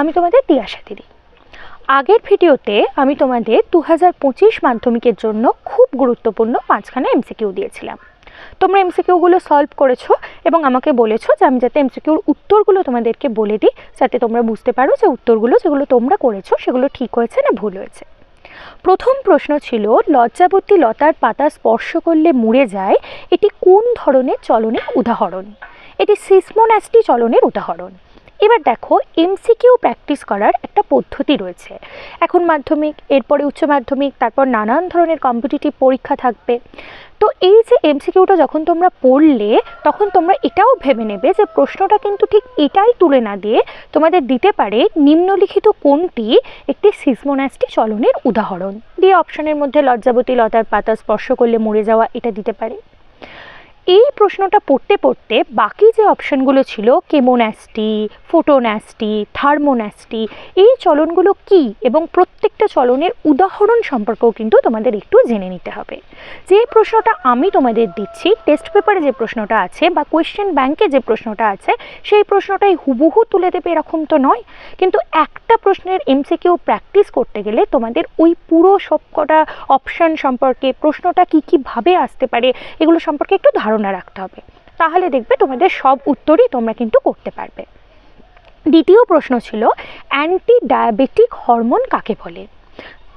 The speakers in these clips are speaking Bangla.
আমি তোমাদের তিয়াশা দিদি। আগের ভিডিওতে আমি তোমাদের দু হাজার পঁচিশ মাধ্যমিকের জন্য খুব গুরুত্বপূর্ণ পাঁচখানা এমসিকিউ দিয়েছিলাম। তোমরা এমসিকিউগুলো সলভ করেছ এবং আমাকে বলেছ যে আমি যাতে এমসিকিউর উত্তরগুলো তোমাদেরকে বলে দিই, যাতে তোমরা বুঝতে পারো যে উত্তরগুলো যেগুলো তোমরা করেছ সেগুলো ঠিক হয়েছে না ভুল হয়েছে। প্রথম প্রশ্ন ছিল, লজ্জাবতী লতার পাতা স্পর্শ করলে মুড়ে যায়, এটি কোন ধরনের চলনের উদাহরণ? এটি সিসমোন্যাস্টি চলনের উদাহরণ। এবার দেখো এমসিকিউ প্র্যাকটিস করার একটা পদ্ধতি রয়েছে। এখন মাধ্যমিক, এরপরে উচ্চ মাধ্যমিক, তারপর নানান ধরনের কম্পিটিটিভ পরীক্ষা থাকবে। তো এই যে এমসিকিউটা যখন তোমরা পড়লে, তখন তোমরা এটাও ভেবে নেবে যে প্রশ্নটা কিন্তু ঠিক এটাই তুলে না দিয়ে তোমাদের দিতে পারে নিম্নলিখিত কোনটি একটি সিসমোন্যাস্টি চলনের উদাহরণ। দিয়ে অপশনের মধ্যে লজ্জাবতী, লতার পাতা স্পর্শ করলে মরে যাওয়া এটা দিতে পারে। এই প্রশ্নটা পড়তে পড়তে বাকি যে অপশনগুলো ছিল কেমোন্যাস্টি, ফোটোন্যাস্টি, থার্মোন্যাস্টি, এই চলনগুলো কি এবং প্রত্যেকটা চলনের উদাহরণ সম্পর্কেও কিন্তু তোমাদের একটু জেনে নিতে হবে। যে প্রশ্নটা আমি তোমাদের দিচ্ছি টেস্ট পেপারে যে প্রশ্নটা আছে বা কোয়েশ্চেন ব্যাংকে যে প্রশ্নটা আছে, সেই প্রশ্নটাই হুবহু তুলে দেবে এরকম তো নয়। কিন্তু একটা প্রশ্নের এমসিকিউ প্র্যাকটিস করতে গেলে তোমাদের ওই পুরো সবকটা অপশন সম্পর্কে প্রশ্নটা কী, কীভাবে আসতে পারে, এগুলো সম্পর্কে একটু ধারণা রাখতে হবে। তাহলে দেখবে তোমাদের সব উত্তরই তোমরা কিন্তু করতে পারবে। দ্বিতীয় প্রশ্ন ছিল অ্যান্টি ডায়াবেটিক হরমোন কাকে বলে?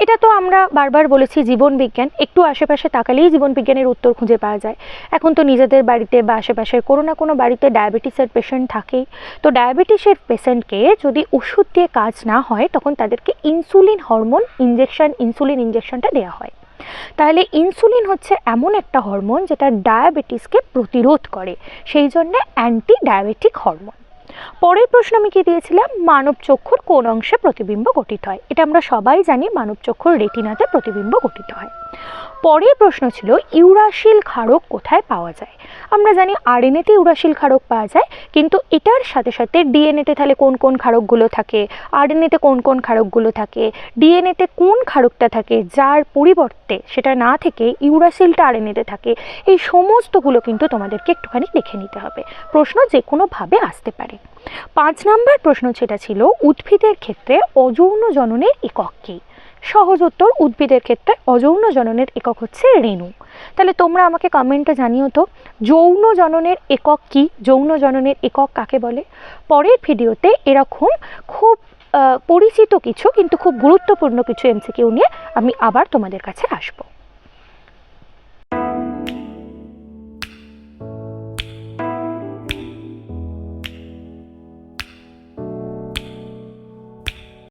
এটা তো আমরা বারবার বলেছি জীবন বিজ্ঞান, একটু আশেপাশে তাকালেই জীবন বিজ্ঞানের উত্তর খুঁজে পাওয়া যায়। এখন তো নিজেদের বাড়িতে বা আশেপাশের কোনো না কোনো বাড়িতে ডায়াবেটিসের পেশেন্ট থাকেই। তো ডায়াবেটিসের পেশেন্টকে যদি ওষুধ দিয়ে কাজ না হয়, তখন তাদেরকে ইনসুলিন হরমোন ইঞ্জেকশন ইনসুলিন ইঞ্জেকশনটা দেওয়া হয়। তাহলে ইনসুলিন হচ্ছে এমন একটা হরমোন যেটা ডায়াবেটিসকে প্রতিরোধ করে, সেই জন্যে অ্যান্টি ডায়াবেটিক হরমোন পরের প্রশ্ন আমি কি দিয়েছিলাম? মানব চক্ষুর কোন অংশে প্রতিবিম্ব গঠিত হয়? এটা আমরা সবাই জানি, মানব চক্ষুর রেটিনাতে প্রতিবিম্ব গঠিত হয়। পরের প্রশ্ন ছিল ইউরাশিল ক্ষারক কোথায় পাওয়া যায়? আমরা জানি আরএনএতে ইউরাশিল ক্ষারক পাওয়া যায়, কিন্তু এটার সাথে সাথে ডিএনএতে তাহলে কোন কোন ক্ষারকগুলো থাকে? আরএনএতে কোন কোন ক্ষারকগুলো থাকে? ডিএনএতে কোন ক্ষারকটা থাকে যার পরিবর্তে সেটা না থেকে ইউরাসিলটা আরএনএতে থাকে? এই সমস্তগুলো কিন্তু তোমাদেরকে একটুখানি দেখে নিতে হবে। প্রশ্ন যে কোনোভাবে আসতে পারে। পাঁচ নাম্বার প্রশ্ন যেটা ছিল, উদ্ভিদের ক্ষেত্রে অযৌন জননের একক কী? সহজ উত্তর, উদ্ভিদের ক্ষেত্রে অযৌন জননের একক হচ্ছে রেণু। তাহলে তোমরা আমাকে কমেন্টে জানিও তো, যৌন জননের একক কি? যৌন জননের একক কাকে বলে? পরের ভিডিওতে এরকম খুব পরিচিত কিছু, কিন্তু খুব গুরুত্বপূর্ণ কিছু এমসিকিউ নিয়ে আমি আবার তোমাদের কাছে আসব।